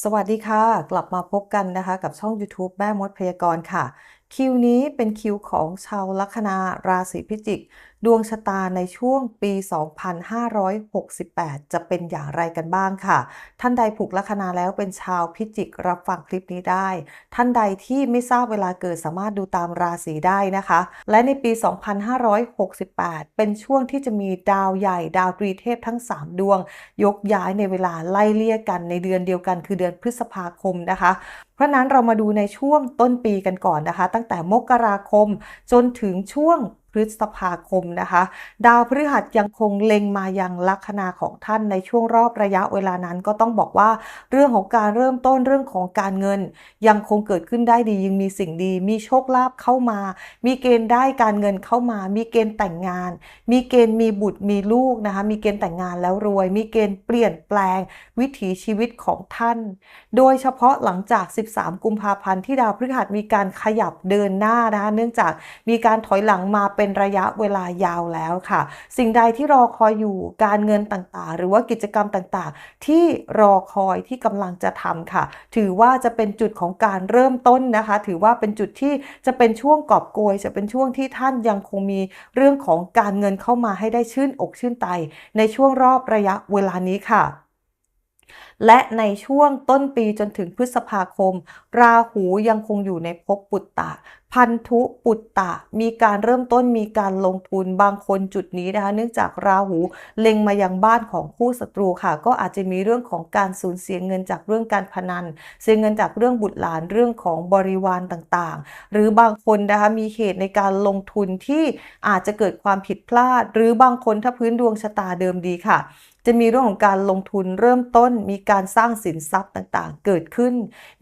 สวัสดีค่ะ กลับมาพบกันนะคะ กับช่อง YouTube แม่มดพยากรณ์ค่ะ คิวนี้เป็นคิวของชาวลัคนาราศีพิจิก ดวงชะตาในช่วงปี 2568 จะเป็นอย่างไรกันบ้างค่ะ ท่านใดผูกลัคนาแล้วเป็นชาวพิจิกรับฟังคลิปนี้ได้ ท่านใดที่ไม่ทราบเวลาเกิดสามารถดูตามราศีได้นะคะ และในปี 2568 เป็นช่วงที่จะมีดาวใหญ่ดาวตรีเทพทั้ง 3 ดวง ยกย้ายในเวลาไล่เลี่ยกันในเดือนเดียวกัน คือเดือนพฤษภาคมนะคะเพราะนั้นเรามาดูในช่วงต้นปีกันก่อนนะคะ ตั้งแต่มกราคมจนถึงช่วง พฤษภาคมนะคะ ดาวพฤหัสยังคงเล็งมายังลัคนาของท่านในช่วงรอบระยะเวลานั้น ก็ต้องบอกว่าเรื่องของการเริ่มต้นเรื่องของการเงิน ยังคงเกิดขึ้นได้ดียังมีสิ่งดี มีโชคลาภเข้ามา มีเกณฑ์ได้การเงินเข้ามา มีเกณฑ์แต่งงาน มีเกณฑ์มีบุตรมีลูกนะคะมีเกณฑ์แต่งงานแล้วรวย มีเกณฑ์เปลี่ยนแปลง วิถีชีวิตของท่าน โดยเฉพาะหลังจาก 13 กุมภาพันธ์ที่ดาวพฤหัสมีการขยับเดินหน้านะคะเนื่องจากมีการถอยหลังมาเป็น็นระยะเวลายาวแล้วค่ะ สิ่งใดที่รอคอยอยู่การเงินต่างๆ หรือว่ากิจกรรมต่างๆ ที่รอคอยที่กำลังจะทำค่ะ ถือว่าจะเป็นจุดของการเริ่มต้นนะคะ ถือว่าเป็นจุดที่จะเป็นช่วงกอบโกย จะเป็นช่วงที่ท่านยังคงมีเรื่องของการเงินเข้ามาให้ได้ชื่นอกชื่นใจ ในช่วงรอบระยะเวลานี้ค่ะ และในช่วงต้นปีจนถึงพฤษภาคม ราหูยังคงอยู่ในภพปุตตะ พันธุปุตตะ มีการเริ่มต้นมีการลงทุนบางคนจุดนี้นะคะ เนื่องจากราหูเล็งมายังบ้านของคู่ศัตรูค่ะ ก็อาจจะมีเรื่องของการสูญเสียเงินจากเรื่องการพนัน เสียเงินจากเรื่องบุตรหลานเรื่องของบริวารต่างๆ หรือบางคนนะคะมีเหตุในการลงทุนที่อาจจะเกิดความผิดพลาด หรือบางคนถ้าพื้นดวงชะตาเดิมดีค่ะ จะมีเรื่องของการลงทุนเริ่มต้น มีการสร้างสินทรัพย์ต่างๆ เกิดขึ้น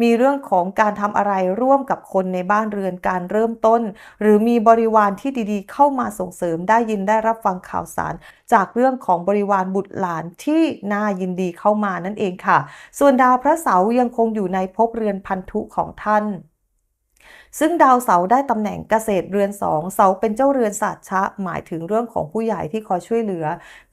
มีเรื่องของการทำอะไรร่วมกับคนในบ้านเรือนการเริ่มต้น หรือมีบริวารที่ดีๆ เข้ามาส่งเสริมได้ยินได้รับฟังข่าวสาร จากเรื่องของบริวารบุตรหลานที่น่ายินดีเข้ามานั่นเองค่ะ ส่วนดาวพระเสาร์ยังคงอยู่ในภพเรือนพันธุของท่าน ซึ่งดาวเสาร์ได้ตำแหน่งเกษตรเรือนสองเสาเป็นเจ้าเรือนศาสตร์ชะ หมายถึงเรื่องของผู้ใหญ่ที่คอยช่วยเหลือ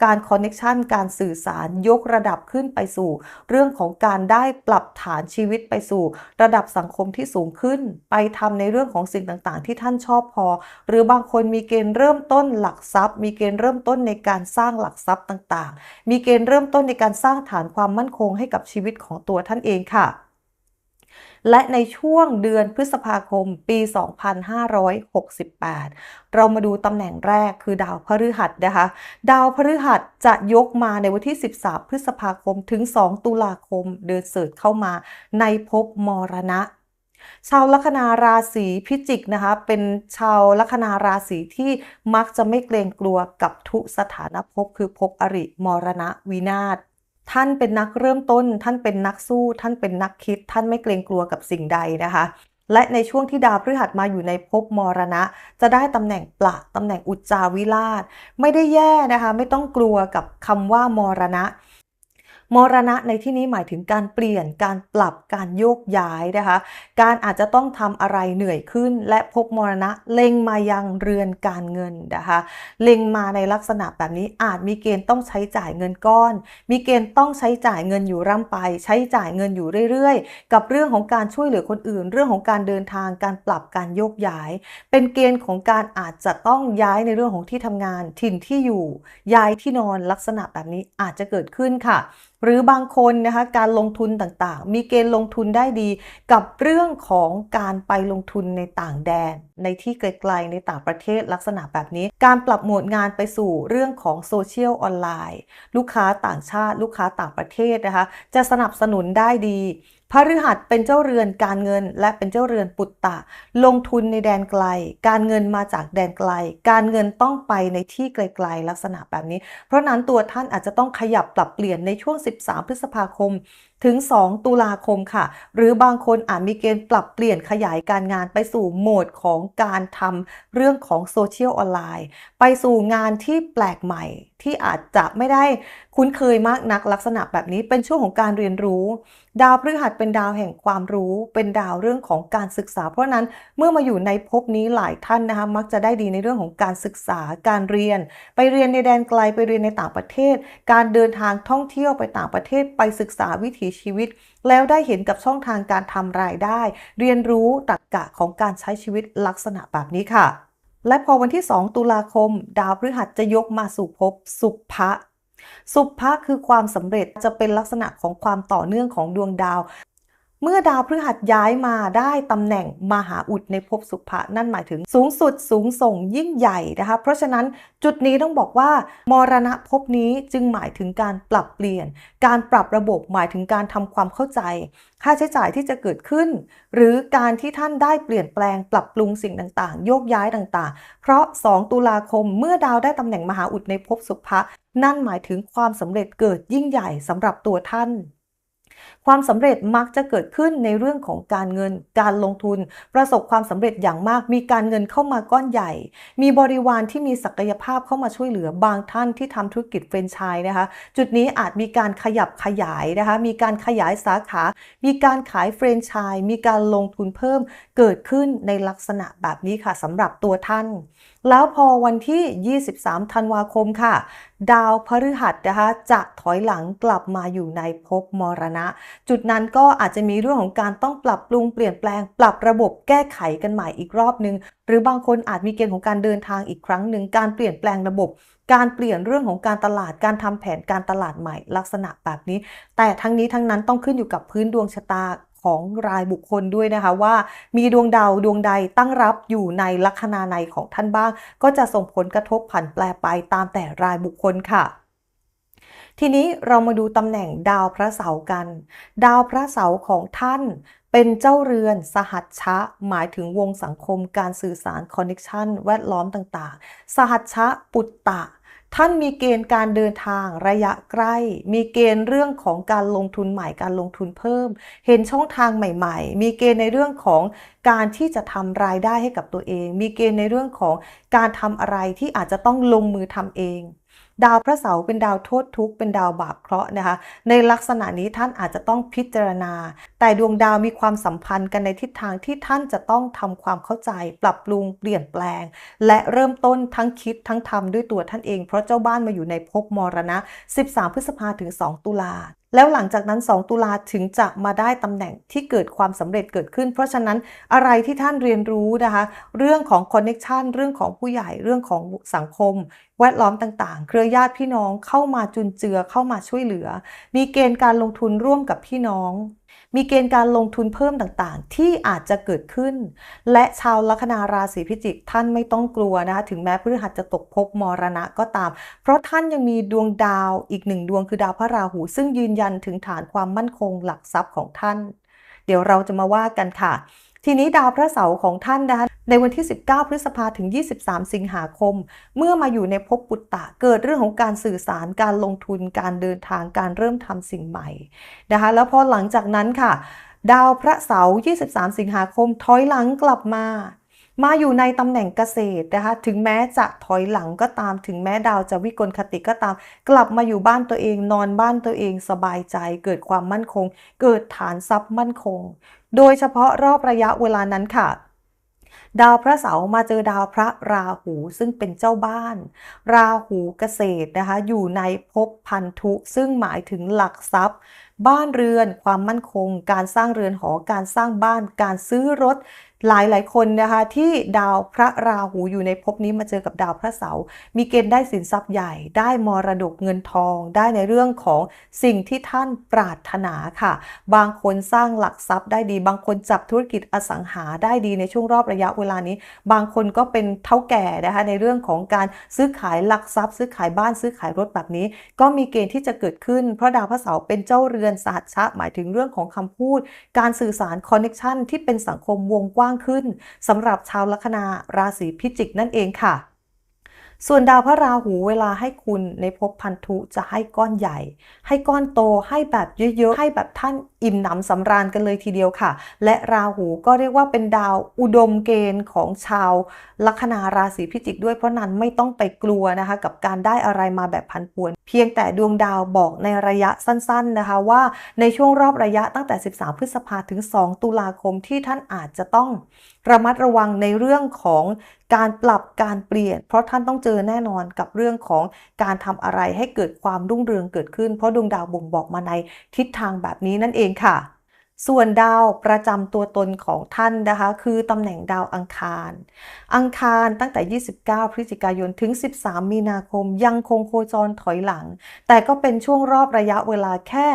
การคอนเน็ชันการสื่อสารยกระดับขึ้นไปสู่ เรื่องของการได้ปรับฐานชีวิตไปสู่ ระดับสังคมที่สูงขึ้น ไปทำในเรื่องของสิ่งต่างๆ ที่ท่านชอบพอ หรือบางคนมีเกณฑ์เริ่มต้นหลักทรัพย์ มีเกณฑ์เริ่มต้นในการสร้างหลักทรัพย์ต่างๆ มีเกณฑ์เริ่มต้นในการสร้างฐานความมั่นคงให้กับชีวิตของตัวท่านเองค่ะ และในช่วงเดือนพฤษภาคมปี 2568 เรามาดูตำแหน่งแรกคือดาวพฤหัสนะคะ ดาวพฤหัสจะยกมาในวันที่ 13 พฤษภาคมถึง 2 ตุลาคม เดินเสริฐเข้ามาในภพมรณะชาวลัคนาราศีพิจิกนะคะ เป็นชาวลัคนาราศีที่มักจะไม่เกรงกลัวกับทุสถานภพคือภพอริมรณะวินาศ ท่านเป็นนักเริ่มต้น ท่านเป็นนักสู้ ท่านเป็นนักคิด ท่านไม่เกรงกลัวกับสิ่งใดนะคะ และในช่วงที่ดาวพฤหัสมาอยู่ในภพมรณะ จะได้ตำแหน่งปละตำแหน่งอุจจาวิราช ไม่ได้แย่นะคะ ไม่ต้องกลัวกับคำว่ามรณะ มรณะในที่นี้หมายถึงการเปลี่ยนการปรับการโยกย้ายนะคะ การอาจจะต้องทำอะไรเหนื่อยขึ้น และพบมรณะเล็งมายังเรือนการเงินนะคะเล็งมาในลักษณะแบบนี้อาจมีเกณฑ์ต้องใช้จ่ายเงินก้อน มีเกณฑ์ต้องใช้จ่ายเงินอยู่ร่ำไป ใช้จ่ายเงินอยู่เรื่อยๆ กับเรื่องของการช่วยเหลือคนอื่น เรื่องของการเดินทางการปรับการโยกย้าย เป็นเกณฑ์ของการอาจจะต้องย้ายในเรื่องของที่ทำงานถิ่นที่อยู่ ย้ายที่นอนลักษณะแบบนี้อาจจะเกิดขึ้นค่ะหรือบางคนนะคะการลงทุนต่างๆ มีเกณฑ์ลงทุนได้ดี กับเรื่องของการไปลงทุนในต่างแดน ในที่ไกลๆในต่างประเทศลักษณะแบบนี้ การปรับหมวดงานไปสู่เรื่องของโซเชียลออนไลน์ ลูกค้าต่างชาติ ลูกค้าต่างประเทศนะคะจะสนับสนุนได้ดี พฤหัสเป็นเจ้าเรือนการเงินและเป็นเจ้าเรือนปุตตะ ลงทุนในแดนไกล การเงินมาจากแดนไกล การเงินต้องไปในที่ไกลๆลักษณะแบบนี้ เพราะนั้นตัวท่านอาจจะต้องขยับปรับเปลี่ยนในช่วง 13 พฤษภาคมถึง 2 ตุลาคมค่ะ หรือบางคนอาจมีเกณฑ์ปรับเปลี่ยนขยายการงานไปสู่โหมดของการทำเรื่องของโซเชียลออนไลน์ ไปสู่งานที่แปลกใหม่ที่อาจจะไม่ได้คุ้นเคยมากนักลักษณะแบบนี้เป็นช่วงของการเรียนรู้ ดาวพฤหัสเป็นดาวแห่งความรู้ เป็นดาวเรื่องของการศึกษา เพราะนั้นเมื่อมาอยู่ในภพนี้หลายท่านนะคะมักจะได้ดีในเรื่องของการศึกษาการเรียน ไปเรียนในแดนไกลไปเรียนในต่างประเทศ การเดินทางท่องเที่ยวไปต่างประเทศ ไปศึกษาวิถีถีชีวิต แล้วได้เห็นกับช่องทางการทำรายได้ เรียนรู้ตรรกะของการใช้ชีวิตลักษณะแบบนี้ค่ะ และพอวันที่ 2 ตุลาคม ดาวพฤหัสจะยกมาสู่ภพสุภะสุภะคือความสำเร็จจะเป็นลักษณะของความต่อเนื่องของดวงดาว เมื่อดาวพฤหัสย้ายมาได้ตำแหน่งมหาอุดในภพสุภะนั่นหมายถึงสูงสุดสูงส่งยิ่งใหญ่นะคะ เพราะฉะนั้นจุดนี้ต้องบอกว่ามรณะภพนี้จึงหมายถึงการปรับเปลี่ยน การปรับระบบหมายถึงการทำความเข้าใจ ค่าใช้จ่ายที่จะเกิดขึ้น หรือการที่ท่านได้เปลี่ยนแปลงปรับปรุงสิ่งต่างๆ โยกย้ายต่างๆ เพราะ 2 ตุลาคมเมื่อดาวได้ตำแหน่งมหาอุดในภพสุภะนั่นหมายถึงความสำเร็จเกิดยิ่งใหญ่สำหรับตัวท่าน ความสำเร็จมักจะเกิดขึ้นในเรื่องของการเงิน การลงทุน ประสบความสำเร็จอย่างมาก มีการเงินเข้ามาก้อนใหญ่ มีบริวารที่มีศักยภาพเข้ามาช่วยเหลือบางท่านที่ทำธุรกิจเฟรนไชส์นะคะ จุดนี้อาจมีการขยับขยายนะคะ มีการขยายสาขา มีการขายเฟรนไชส์มีการลงทุนเพิ่มเกิดขึ้นในลักษณะแบบนี้ค่ะสำหรับตัวท่าน แล้วพอวันที่ 23 ธันวาคมค่ะ ดาวพฤหัสนะคะจะถอยหลังกลับมาอยู่ในภพมรณะ จุดนั้นก็อาจจะมีเรื่องของการต้องปรับปรุงเปลี่ยนแปลง ปรับระบบแก้ไขกันใหม่อีกรอบนึง หรือบางคนอาจมีเกณฑ์ของการเดินทางอีกครั้งหนึ่งการเปลี่ยนแปลงระบบการเปลี่ยนเรื่องของการตลาด การทำแผนการตลาดใหม่ลักษณะแบบนี้ แต่ทั้งนี้ทั้งนั้นต้องขึ้นอยู่กับพื้นดวงชะตา ของรายบุคคลด้วยนะคะว่า มีดวงดาวดวงใดตั้งรับอยู่ในลัคนาในของท่านบ้าง ก็จะส่งผลกระทบผันแปรไปตามแต่รายบุคคลค่ะทีนี้เรามาดูตำแหน่งดาวพระเสาร์กัน ดาวพระเสาร์ของท่านเป็นเจ้าเรือน สหัชชะ หมายถึงวงสังคมการสื่อสารคอนเนคชันแวดล้อมต่างๆ สหัชชะปุตตะ ท่านมีเกณฑ์การเดินทางระยะใกล้ มีเกณฑ์เรื่องของการลงทุนใหม่การลงทุนเพิ่ม เห็นช่องทางใหม่ ๆ มีเกณฑ์ในเรื่องของการที่จะทำรายได้ให้กับตัวเอง มีเกณฑ์ในเรื่องของการทำอะไรที่อาจจะต้องลงมือทำเอง ดาวพระเสาร์เป็นดาวโทษทุกข์เป็นดาวบาปเคราะห์นะคะ ในลักษณะนี้ท่านอาจจะต้องพิจารณา แต่ดวงดาวมีความสัมพันธ์กันในทิศทางที่ท่านจะต้องทำความเข้าใจ ปรับปรุงเปลี่ยนแปลง และเริ่มต้นทั้งคิดทั้งทำด้วยตัวท่านเอง เพราะเจ้าบ้านมาอยู่ในภพมรณะ 13 พฤษภาถึง 2 ตุลาแล้วหลังจากนั้น 2 ตุลาถึงจะมาได้ตำแหน่งที่เกิดความสำเร็จเกิดขึ้น เพราะฉะนั้นอะไรที่ท่านเรียนรู้นะคะ เรื่องของคอนเน็ชันเรื่องของผู้ใหญ่เรื่องของสังคม แวดล้อมต่างๆ เครือญาติพี่น้องเข้ามาจุนเจือเข้ามาช่วยเหลือ มีเกณฑ์การลงทุนร่วมกับพี่น้องมีเกณฑ์การลงทุนเพิ่มต่างๆ ที่อาจจะเกิดขึ้น และชาวลัคนาราศีพิจิกท่านไม่ต้องกลัวนะคะถึงแม้พฤหัสจะตกภพมรณะก็ตาม เพราะท่านยังมีดวงดาวอีกหนึ่งดวงคือดาวพระราหู ซึ่งยืนยันถึงฐานความมั่นคงหลักทรัพย์ของท่าน เดี๋ยวเราจะมาว่ากันค่ะ ทีนี้ดาวพระเสาร์ของท่านนะคะในวันที่ 19 พฤษภาถึง 23 สิงหาคม เมื่อมาอยู่ในภพปุตตะเกิดเรื่องของการสื่อสารการลงทุนการเดินทางการเริ่มทำสิ่งใหม่นะคะแล้วพอหลังจากนั้นค่ะ ดาวพระเสาร์23 สิงหาคมถอยหลังกลับมา มาอยู่ในตำแหน่งเกษตรนะคะ ถึงแม้จะถอยหลังก็ตาม ถึงแม้ดาวจะวิกลคติก็ตาม กลับมาอยู่บ้านตัวเองนอนบ้านตัวเองสบายใจ เกิดความมั่นคง เกิดฐานทรัพย์มั่นคง โดยเฉพาะรอบระยะเวลานั้นค่ะดาวพระเสาร์มาเจอดาวพระราหูซึ่งเป็นเจ้าบ้าน ราหูเกษตรนะคะ อยู่ในภพพันธุซึ่งหมายถึงหลักทรัพย์ บ้านเรือน ความมั่นคง การสร้างเรือนหอการสร้างบ้าน การซื้อรถ หลายหลายคนนะคะที่ดาวพระราหูอยู่ในภพนี้มาเจอกับดาวพระเสาร์มีเกณฑ์ได้สินทรัพย์ใหญ่ ได้มรดกเงินทอง ได้ในเรื่องของสิ่งที่ท่านปรารถนาค่ะ บางคนสร้างหลักทรัพย์ได้ดี บางคนจับธุรกิจอสังหาได้ดีในช่วงรอบระยะเวลานี้ บางคนก็เป็นเท่าแก่นะคะในเรื่องของการซื้อขายหลักทรัพย์ ซื้อขายบ้านซื้อขายรถแบบนี้ ก็มีเกณฑ์ที่จะเกิดขึ้นเพราะดาวพระเสาร์เป็นเจ้าเรือนสหัชชะหมายถึงเรื่องของคำพูด การสื่อสารคอนเน็ชันที่เป็นสังคมวงกว้างขึ้นสำหรับชาวลัคนาราศีพิจิกนั่นเองค่ะ ส่วนดาวพระราหูเวลาให้คุณในภพพันธุจะให้ก้อนใหญ่ ให้ก้อนโตให้แบบเยอะๆ ให้แบบท่านอิ่มหนำสำราญกันเลยทีเดียวค่ะ และราหูก็เรียกว่าเป็นดาวอุดมเกณฑ์ของชาวลัคนาราศีพิจิกด้วยเพราะนั้นไม่ต้องไปกลัวนะคะ กับการได้อะไรมาแบบพันป่วน เพียงแต่ดวงดาวบอกในระยะสั้นๆนะคะว่าในช่วงรอบระยะตั้งแต่ 13 พฤษภาถึง 2 ตุลาคมที่ท่านอาจจะต้อง ระมัดระวังในเรื่องของการปรับการเปลี่ยน เพราะท่านต้องเจอแน่นอนกับเรื่องของการทำอะไรให้เกิดความรุ่งเรืองเกิดขึ้น เพราะดวงดาวบ่งบอกมาในทิศทางแบบนี้นั่นเองค่ะ ส่วนดาวประจำตัวตนของท่านนะคะ คือตำแหน่งดาวอังคาร อังคารตั้งแต่ 29 พฤศจิกายนถึง 13 มีนาคม ยังคงโคจรถอยหลัง แต่ก็เป็นช่วงรอบระยะเวลาแค่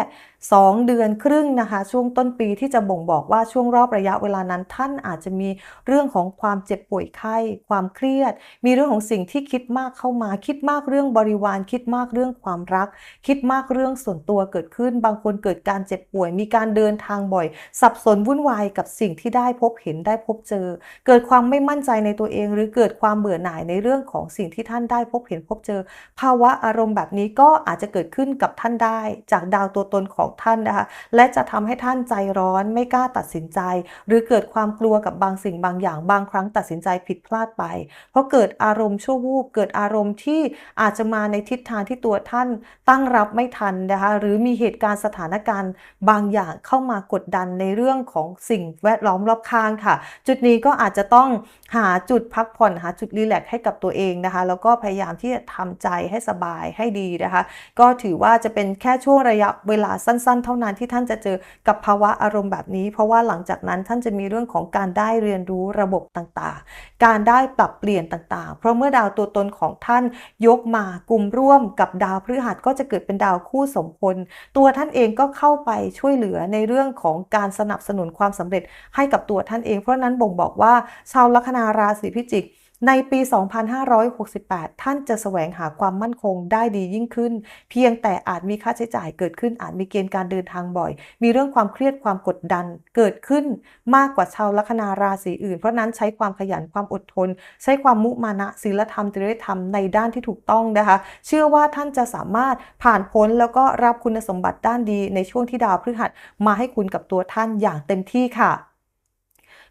2 เดือนครึ่งนะคะ ช่วงต้นปีที่จะบ่งบอกว่าช่วงรอบระยะเวลานั้น ท่านอาจจะมีเรื่องของความเจ็บป่วยไข้ ความเครียด มีเรื่องของสิ่งที่คิดมากเข้ามา คิดมากเรื่องบริวาร คิดมากเรื่องความรัก คิดมากเรื่องส่วนตัวเกิดขึ้น บางคนเกิดการเจ็บป่วย มีการเดินทางบ่อย สับสนวุ่นวายกับสิ่งที่ได้พบเห็นได้พบเจอ เกิดความไม่มั่นใจในตัวเอง หรือเกิดความเบื่อหน่ายในเรื่องของสิ่งที่ท่านได้พบเห็นพบเจอ ภาวะอารมณ์แบบนี้ก็อาจจะเกิดขึ้นกับท่านได้ จากดาวตัวตนของท่านนะคะ และจะทำให้ท่านใจร้อนไม่กล้าตัดสินใจ หรือเกิดความกลัวกับบางสิ่งบางอย่างบางครั้งตัดสินใจผิดพลาดไป เพราะเกิดอารมณ์ชั่ววูบเกิดอารมณ์ที่อาจจะมาในทิศทางที่ตัวท่านตั้งรับไม่ทันนะคะหรือมีเหตุการณ์สถานการณ์บางอย่างเข้ามากดดันในเรื่องของสิ่งแวดล้อมรอบข้างค่ะ จุดนี้ก็อาจจะต้องหาจุดพักผ่อนหาจุดรีแลกซ์ให้กับตัวเองนะคะ แล้วก็พยายามที่จะทำใจให้สบายให้ดีนะคะ ก็ถือว่าจะเป็นแค่ช่วงระยะเวลาสั้นๆ เท่านั้นที่ท่านจะเจอกับภาวะอารมณ์แบบนี้ เพราะว่าหลังจากนั้นท่านจะมีเรื่องของการได้เรียนรู้ระบบต่างๆ การได้ปรับเปลี่ยนต่างๆ เพราะเมื่อดาวตัวตนของท่านยกมากลุ่มร่วมกับดาวพฤหัสก็จะเกิดเป็นดาวคู่สมพลตัวท่านเองก็เข้าไปช่วยเหลือในเรื่องของการสนับสนุนความสำเร็จให้กับตัวท่านเอง เพราะนั้นบ่งบอกว่าชาวลัคนาราศีพิจิก ในปี 2568 ท่านจะแสวงหาความมั่นคงได้ดียิ่งขึ้น เพียงแต่อาจมีค่าใช้จ่ายเกิดขึ้นอาจมีเกณฑ์การเดินทางบ่อย มีเรื่องความเครียดความกดดันเกิดขึ้นมากกว่าชาวลัคนาราศีอื่น เพราะนั้นใช้ความขยันความอดทน ใช้ความมุมานะศีลธรรมจริยธรรมในด้านที่ถูกต้องนะคะ เชื่อว่าท่านจะสามารถผ่านพ้นแล้วก็รับคุณสมบัติด้านดีในช่วงที่ดาวพฤหัสมาให้คุณกับตัวท่านอย่างเต็มที่ค่ะ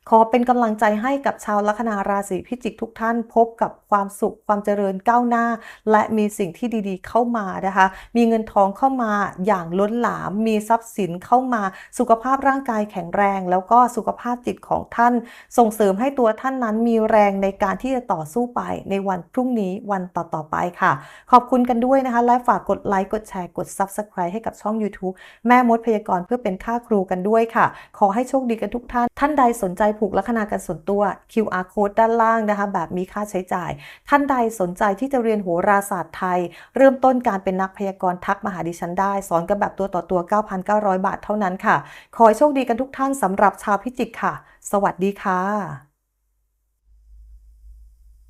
ขอเป็นกำลังใจให้กับชาวลัคนาราศีพิจิกทุกท่านพบกับความสุขความเจริญก้าวหน้า และมีสิ่งที่ดีๆ เข้ามานะคะ มีเงินทองเข้ามาอย่างล้นหลาม มีทรัพย์สินเข้ามา สุขภาพร่างกายแข็งแรง แล้วก็สุขภาพจิตของท่าน ส่งเสริมให้ตัวท่านนั้นมีแรงในการที่จะต่อสู้ไปในวันพรุ่งนี้วันต่อๆไปค่ะ ขอบคุณกันด้วยนะคะและฝากกดไลค์กดแชร์กด Subscribe ให้กับช่อง YouTube แม่มดพยากรณ์เพื่อเป็นค่าครูกันด้วยค่ะ ขอให้โชคดีกันทุกท่าน ท่านใดสนใจผูกลัคนากันส่วนตัว QR code ด้านล่างนะคะ แบบมีค่าใช้จ่าย ท่านใดสนใจที่จะเรียนโหราศาสตร์ไทย เริ่มต้นการเป็นนักพยากรณ์ทักมาหาดิฉันได้ สอนกันแบบตัวต่อตัว 9,900 บาทเท่านั้นค่ะ ขอให้โชคดีกันทุกท่านสำหรับชาวพิจิกค่ะ สวัสดีค่ะ